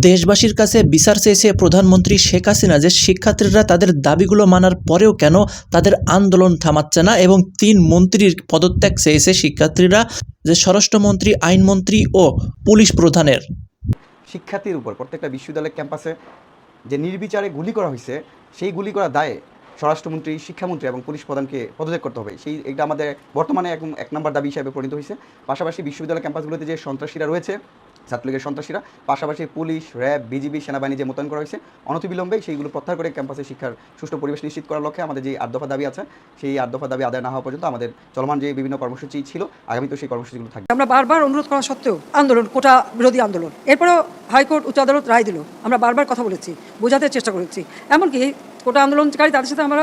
দেশবাসীর কাছে বিচার চেয়েছে প্রধানমন্ত্রী শেখ হাসিনা যে শিক্ষার্থীরা তাদের দাবিগুলো মানার পরেও কেন তাদের আন্দোলন থামাচ্ছে না এবং তিন মন্ত্রীর পদত্যাগ চেয়েছে শিক্ষার্থীরা যে স্বরাষ্ট্রমন্ত্রী, আইনমন্ত্রী ও পুলিশ প্রধানের। শিক্ষার্থীর উপর প্রত্যেকটা বিশ্ববিদ্যালয়ের ক্যাম্পাসে যে নির্বিচারে গুলি করা হয়েছে, সেই গুলি করা দায়ে স্বরাষ্ট্রমন্ত্রী, শিক্ষামন্ত্রী এবং পুলিশ প্রধানকে পদত্যাগ করতে হবে। সেই এটা আমাদের বর্তমানে এক নম্বর দাবি হিসাবে পরিণত হয়েছে। পাশাপাশি বিশ্ববিদ্যালয় ক্যাম্পাসগুলোতে যে সন্ত্রাসীরা রয়েছে ছাত্রলীগের সন্ত্রাসীরা। পাশাপাশি পুলিশ, র্যাব, বিজিবি, সেনাবাহিনী যে মোতায়েন করা হয়েছে, অনতিবিলম্বে সেইগুলো প্রত্যাহার করে ক্যাম্পাসে শিক্ষার সুষ্ঠু পরিবেশ নিশ্চিত করার লক্ষ্যে আমাদের যে আট দফা দাবি আছে, সেই আট দফা দাবি আদায় না হওয়া পর্যন্ত আমাদের চলমান যে বিভিন্ন কর্মসূচি ছিল আগামীতেও সেই কর্মসূচিগুলো থাকবে। আমরা বারবার অনুরোধ করা সত্ত্বেও আন্দোলন, কোটা বিরোধী আন্দোলন, এরপরেও হাইকোর্ট, উচ্চ আদালত রায় দিল। আমরা বারবার কথা বলেছি, বোঝাতে চেষ্টা করেছি, এমনকি কোটা আন্দোলনকারী তাদের সাথে আমরা,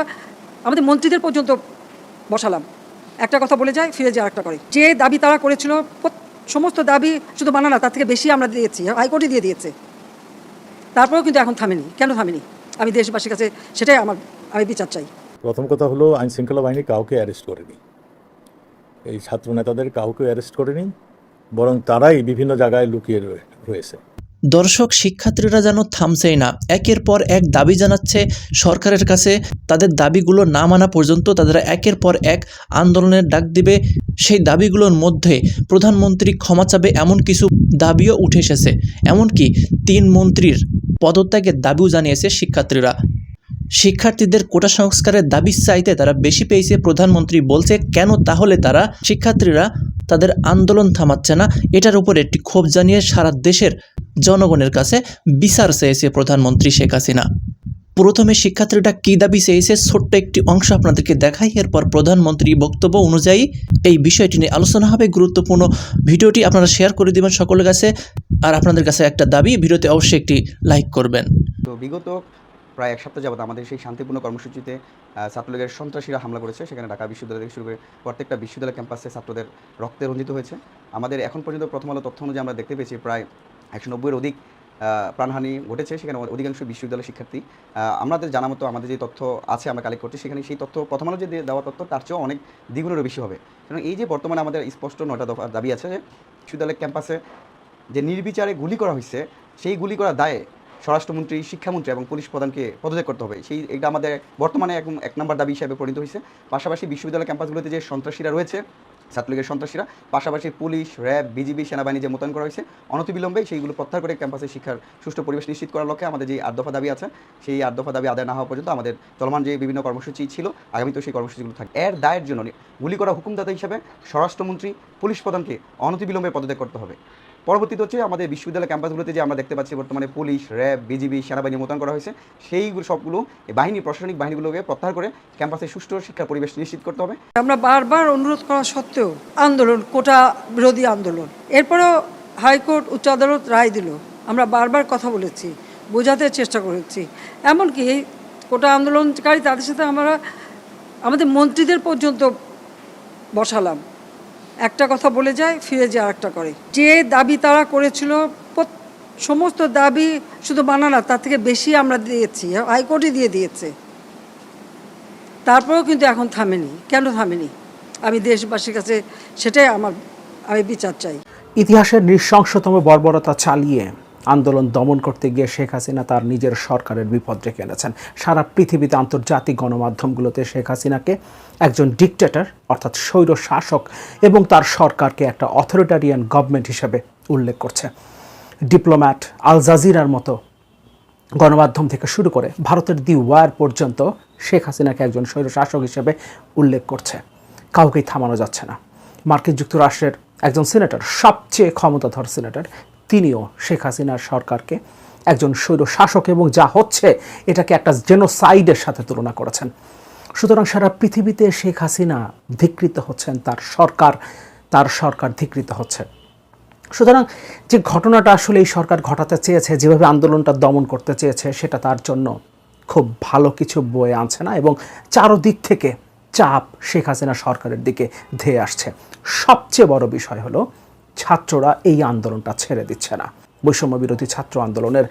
আমাদের মন্ত্রীদের পর্যন্ত বসালাম। একটা কথা বলে যায়, ফিরে যায় আরেকটা করে। যে দাবি তারা করেছিল সমস্ত দাবি শুধু বানানা তার থেকে বেশি আমরা দিয়েছি হাইকোর্টে দিয়ে দিয়েছে। তারপরেও কিন্তু এখন থামেনি। কেন থামেনি? আমি দেশবাসীর কাছে সেটাই আমার, আমি বিচার চাই। প্রথম কথা হলো আইন শৃঙ্খলা বাহিনী কাউকে অ্যারেস্ট করেনি। এই ছাত্র নেতাদের কাউকে অ্যারেস্ট করেনি, বরং তারাই বিভিন্ন জায়গায় লুকিয়ে রয়ে- রয়েছে। দর্শক শিক্ষার্থীরা যেন থামছেই না। একের পর এক দাবি জানাচ্ছে সরকারের কাছে। তাদের দাবিগুলো না মানা পর্যন্ত তারা একের পর এক আন্দোলনের ডাক দিবে। সেই দাবিগুলোর মধ্যে প্রধানমন্ত্রী ক্ষমা চাবে এমন কিছু দাবিও উঠে এসেছে। এমনকি তিন মন্ত্রীর পদত্যাগের দাবিও জানিয়েছে শিক্ষার্থীরা। শিক্ষার্থীদের কোটা সংস্কারের দাবি চাইতে তারা বেশি পেয়েছে, প্রধানমন্ত্রী বলছে। কেন তাহলে তারা শিক্ষার্থীরা তাদের আন্দোলন থামাচ্ছে না? এটার উপর একটি ক্ষোভ জানিয়ে সারা দেশের জনগণের কাছে বিচার চেয়েছে প্রধানমন্ত্রী শেখ হাসিনা। প্রথমে শিক্ষার্থীরা কী দাবি চেয়েছে ছোট্ট একটি অংশ আপনাদেরকে দেখাই, এরপর প্রধানমন্ত্রী বক্তব্য অনুযায়ী এই বিষয়টি নিয়ে আলোচনা হবে। গুরুত্বপূর্ণ ভিডিওটি আপনারা শেয়ার করে দেবেন সকলের কাছে। আর আপনাদের কাছে একটা দাবি, ভিডিওতে অবশ্যই একটি লাইক করবেন। তো বিগত প্রায় এক সপ্তাহ যাবত আমাদের সেই শান্তিপূর্ণ কর্মসূচিতে ছাত্রলীগের সন্ত্রাসীরা হামলা করেছে। সেখানে ঢাকা বিশ্ববিদ্যালয় থেকে শুরু করে প্রত্যেকটা বিশ্ববিদ্যালয় ক্যাম্পাসে ছাত্রদের রক্তে রঞ্জিত হয়েছে। আমাদের এখন পর্যন্ত প্রথম আলো তথ্য অনুযায়ী আমরা দেখতে পেয়েছি প্রায় একশো নব্বইয়ের অধিক প্রাণহানি ঘটেছে, সেখানে অধিকাংশ বিশ্ববিদ্যালয় শিক্ষার্থী আমাদের জানা মতো আমাদের যে তথ্য আছে আমরা কালেক্ট করছি, সেখানে সেই তথ্য প্রথম আলো যে দেওয়া তথ্য, তার চেয়েও অনেক দ্বিগুণেরও বেশি হবে। কারণ এই যে বর্তমানে আমাদের স্পষ্ট নয়টা দফা দাবি আছে যে, বিশ্ববিদ্যালয় ক্যাম্পাসে যে নির্বিচারে গুলি করা হয়েছে, সেই গুলি করা দায়ে স্বরাষ্ট্রমন্ত্রী, শিক্ষামন্ত্রী এবং পুলিশ প্রধানকে পদত্যাগ করতে হবে। সেই, এটা আমাদের বর্তমানে এক নম্বর দাবি হিসাবে পরিণত হয়েছে। পাশাপাশি বিশ্ববিদ্যালয় ক্যাম্পাসগুলোতে যে সন্ত্রাসীরা রয়েছে ছাত্রলীগের সন্ত্রাসীরা, পাশাপাশি পুলিশ, র্যাব, বিজিবি, সেনাবাহিনী যে মোতায়েন করা হয়েছে, অনতিবিলম্বে সেইগুলো প্রত্যাহার করে ক্যাম্পাসে শিক্ষার সুষ্ঠু পরিবেশ নিশ্চিত করার লক্ষ্যে আমাদের যে আট দফা দাবি আছে, সেই আট দফা দাবি আদায় না হওয়া পর্যন্ত আমাদের চলমান যে বিভিন্ন কর্মসূচি ছিল, আগামীতেও সেই কর্মসূচিগুলো থাকবে। এর দায়ের জন্য গুলি করা হুকুমদাতা হিসাবে স্বরাষ্ট্রমন্ত্রী, পুলিশ প্রধানকে অনতিবিলম্বে পদত্যাগ করতে হবে। পরবর্তীতে হচ্ছে আমাদের বিশ্ববিদ্যালয় ক্যাম্পাসগুলোতে যে আমরা দেখতে পাচ্ছি বর্তমানে পুলিশ, র্যাব, বিজিবি, সেনাবাহিনী মোতায়েন করা হয়েছে সেইগুলো সবগুলো বাহিনী, প্রশাসনিক বাহিনীগুলোকে প্রত্যাহার করে ক্যাম্পাসে সুষ্ঠু শিক্ষার পরিবেশ নিশ্চিত করতে হবে। আমরা বারবার অনুরোধ করা সত্ত্বেও আন্দোলন, কোটা বিরোধী আন্দোলন। এরপরেও হাইকোর্ট উচ্চ আদালত রায় দিল। আমরা বারবার কথা বলেছি, বোঝাতে চেষ্টা করেছি। এমনকি কোটা আন্দোলনকারী, তাদের সাথে আমরা, আমাদের মন্ত্রীদের পর্যন্ত বসালাম। একটা কথা বলে যায়, ফিরে যায় আরেকটা করে। যে দাবি তারা করেছিল সমস্ত দাবি শুধু বানানা, তার থেকে বেশি আমরা দিয়েছি, হাইকোর্টই দিয়ে দিয়েছে। তারপরেও কিন্তু এখন থামেনি। কেন থামেনি? আমি দেশবাসীর কাছে সেটাই আমার, আমি বিচার চাই। ইতিহাসের নৃশংসতম বর্বরতা চালিয়ে আন্দোলন দমন করতে গিয়ে শেখ হাসিনা তার নিজের সরকারের বিপদ রেখে এনেছেন। সারা পৃথিবীতে আন্তর্জাতিক গণমাধ্যমগুলোতে শেখ হাসিনাকে একজন ডিকটেটর অর্থাৎ স্বৈর শাসক এবং তার সরকারকে একটা অথরিটারিয়ান গভর্নমেন্ট হিসেবে উল্লেখ করছে। ডিপ্লোম্যাট আল জাজিরার মতো গণমাধ্যম থেকে শুরু করে ভারতের দি ওয়ার পর্যন্ত শেখ হাসিনাকে একজন স্বৈরশাসক হিসেবে উল্লেখ করছে। কাউকেই থামানো যাচ্ছে না। মার্কিন যুক্তরাষ্ট্রের একজন সিনেটর সবচেয়ে ক্ষমতাধর সিনেটর তিনিও শেখ হাসিনার সরকারকে একজন স্বৈর শাসক এবং যা হচ্ছে এটাকে একটা জেনোসাইডের সাথে তুলনা করেছেন। সুতরাং সারা পৃথিবীতে শেখ হাসিনা ধিকৃত হচ্ছেন, তার সরকার তার সরকার ধিকৃত হচ্ছে। সুতরাং যে ঘটনাটা আসলে এই সরকার ঘটাতে চেয়েছে, যেভাবে আন্দোলনটা দমন করতে চেয়েছে, সেটা তার জন্য খুব ভালো কিছু বয়ে আনছে না এবং চারদিক থেকে চাপ শেখ হাসিনা সরকারের দিকে ধেয়ে আসছে। সবচেয়ে বড় বিষয় হলো ছাত্ররা এই আন্দোলনটা ছেড়ে দিচ্ছে না। বৈষম্য বিরোধী ছাত্র আন্দোলনের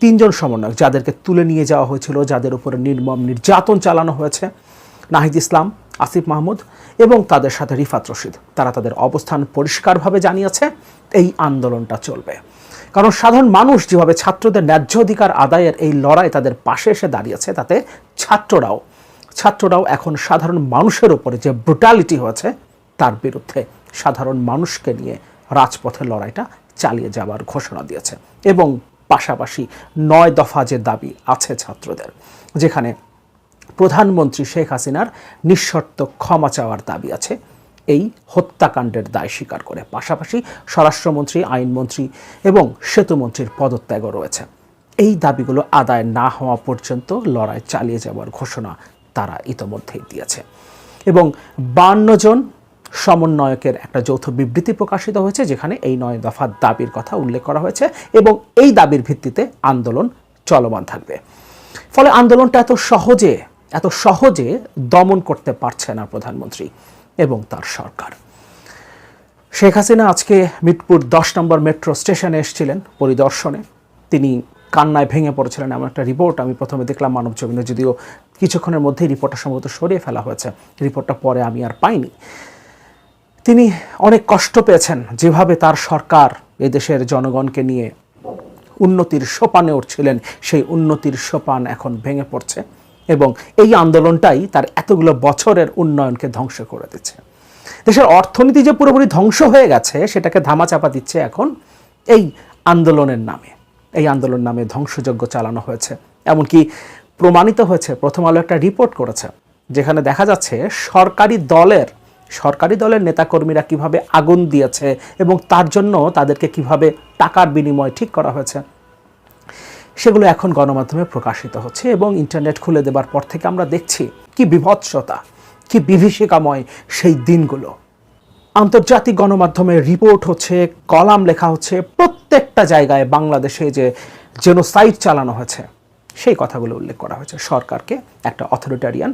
তিনজন সমন্বয়ক যাদেরকে তুলে নিয়ে যাওয়া হয়েছিল, যাদের উপরে নির্মম নির্যাতন চালানো হয়েছে, নাহিদ ইসলাম, আসিফ মাহমুদ এবং তাদের সাথে রিফাত রশিদ। তারা তাদের অবস্থান পরিষ্কারভাবে জানিয়েছে, এই আন্দোলনটা চলবে। কারণ সাধারণ মানুষ যেভাবে ছাত্রদের ন্যায্য অধিকার আদায়ের এই লড়াই তাদের পাশে এসে দাঁড়িয়েছে, তাতে ছাত্ররাও ছাত্ররাও এখন সাধারণ মানুষের উপরে যে ব্রুটালিটি হয়েছে, তার বিরুদ্ধে সাধারণ মানুষকে নিয়ে রাজপথে লড়াইটা চালিয়ে যাওয়ার ঘোষণা দিয়েছে এবং পাশাপাশি নয় দফা যে দাবি আছে ছাত্রদের, যেখানে প্রধানমন্ত্রী শেখ হাসিনার নিঃশর্ত ক্ষমা চাওয়ার দাবি আছে, এই হত্যাকাণ্ডের দায় স্বীকার করে পাশাপাশি স্বরাষ্ট্রমন্ত্রী, আইনমন্ত্রী এবং সেতুমন্ত্রীর পদত্যাগও রয়েছে। এই দাবিগুলো আদায় না হওয়া পর্যন্ত লড়াই চালিয়ে যাওয়ার ঘোষণা তারা ইতোমধ্যেই দিয়েছে। এবং বান্ন জন সমন্বয়কের একটা যৌথ বিবৃতি প্রকাশিত হয়েছে, যেখানে এই নয় দফা দাবির কথা উল্লেখ করা হয়েছে এবং এই দাবির ভিত্তিতে আন্দোলন চলমান থাকবে। ফলে আন্দোলনটা এত সহজে এত সহজে দমন করতে পারছে না প্রধানমন্ত্রী এবং তার সরকার। শেখ হাসিনা আজকে মিটপুর দশ নম্বর মেট্রো স্টেশনে এসেছিলেন পরিদর্শনে। তিনি কান্নায় ভেঙে পড়েছিলেন, এমন একটা রিপোর্ট আমি প্রথমে দেখলাম মানব যদিও কিছুক্ষণের মধ্যেই রিপোর্টটা সম্ভবত সরিয়ে ফেলা হয়েছে। রিপোর্টটা পরে আমি আর পাইনি। তিনি অনেক কষ্ট পেয়েছেন যেভাবে তার সরকার এদেশের জনগণকে নিয়ে উন্নতির সোপানে উঠছিলেন, সেই উন্নতির সোপান এখন ভেঙে পড়ছে এবং এই আন্দোলনটাই তার এতগুলো বছরের উন্নয়নকে ধ্বংস করে দিচ্ছে। দেশের অর্থনীতি যে পুরোপুরি ধ্বংস হয়ে গেছে, সেটাকে ধামাচাপা দিচ্ছে এখন এই আন্দোলনের নামে। এই আন্দোলন নামে ধ্বংসযজ্ঞ চালানো হয়েছে। এমনকি প্রমাণিত হয়েছে, প্রথম আলো একটা রিপোর্ট করেছে, যেখানে দেখা যাচ্ছে সরকারি দলের সরকারি দলের নেতাকর্মীরা কীভাবে আগুন দিয়েছে এবং তার জন্য তাদেরকে কীভাবে টাকার বিনিময় ঠিক করা হয়েছে, সেগুলো এখন গণমাধ্যমে প্রকাশিত হচ্ছে এবং ইন্টারনেট খুলে দেবার পর থেকে আমরা দেখছি কি বিভৎসতা, কি বিভীষিকাময় সেই দিনগুলো। আন্তর্জাতিক গণমাধ্যমে রিপোর্ট হচ্ছে, কলাম লেখা হচ্ছে, প্রত্যেকটা জায়গায় বাংলাদেশে যে জেনোসাইড চালানো হয়েছে, সেই কথাগুলো উল্লেখ করা হয়েছে। সরকারকে একটা অথরিটারিয়ান,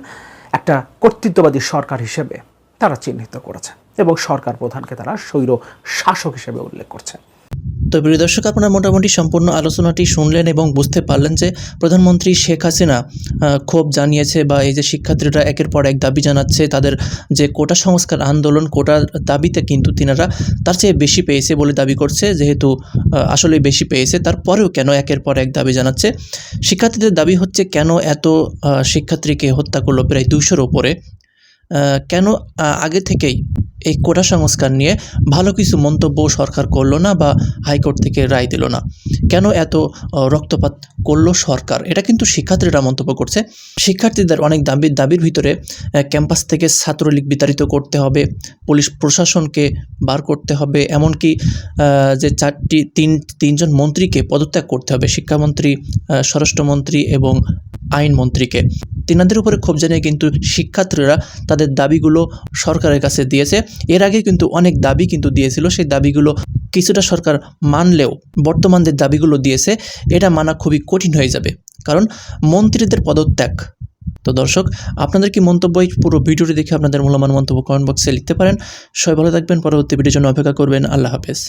একটা কর্তৃত্ববাদী সরকার হিসেবে তারা চিহ্নিত করেছে এবং সরকার প্রধানকে তারা স্বৈর শাসক হিসেবে উল্লেখ করছে। তো প্রিয় দর্শক, আপনারা মোটামুটি সম্পূর্ণ আলোচনাটি শুনলেন এবং বুঝতে পারলেন যে প্রধানমন্ত্রী শেখ হাসিনা ক্ষোভ জানিয়েছে বা এই যে শিক্ষার্থীরা একের পর এক দাবি জানাচ্ছে, তাদের যে কোটা সংস্কার আন্দোলন কোটার দাবিতে কিন্তু তিনারা তার চেয়ে বেশি পেয়েছে বলে দাবি করছে, যেহেতু আসলে বেশি পেয়েছে, তারপরেও কেন একের পর এক দাবি জানাচ্ছে? শিক্ষার্থীদের দাবি হচ্ছে কেন এত শিক্ষার্থীকে হত্যা করল প্রায় দুশোর ওপরে কেন আগে থেকেই এই কোটা সংস্কার নিয়ে ভালো কিছু মন্তব্য সরকার করল না বা হাইকোর্ট থেকে রায় দিল না? কেন এত রক্তপাত করল সরকার? এটা কিন্তু শিক্ষার্থীরা মন্তব্য করছে। শিক্ষার্থীদের অনেক দাবির দাবির ভিতরে ক্যাম্পাস থেকে ছাত্রলীগ বিতাড়িত করতে হবে, পুলিশ প্রশাসনকে বার করতে হবে, এমনকি যে চারটি, তিন, তিনজন মন্ত্রীকে পদত্যাগ করতে হবে, শিক্ষামন্ত্রী স্বরাষ্ট্রমন্ত্রী এবং আইনমন্ত্রীকে। তিনাদের উপরে ক্ষোভ জানিয়ে কিন্তু শিক্ষার্থীরা তাদের দাবিগুলো সরকারের কাছে দিয়েছে। এর আগে কিন্তু অনেক দাবি কিন্তু দিয়েছিল। সেই দাবিগুলো কিছুটা সরকার মানলেও বর্তমান যে দাবিগুলো দিয়েছে। এটা মানা খুবই কঠিন হয়ে যাবে। কারণ মন্ত্রীদের পদত্যাগ। তো দর্শক, আপনাদের কি মন্তব্য এই পুরো ভিডিওটি দেখে আপনাদের মূল্যবান মন্তব্য কমেন্ট বক্সে লিখতে পারেন। সবাই ভালো থাকবেন। পরবর্তী ভিডিওর জন্য অপেক্ষা করবেন। আল্লাহ হাফেজ।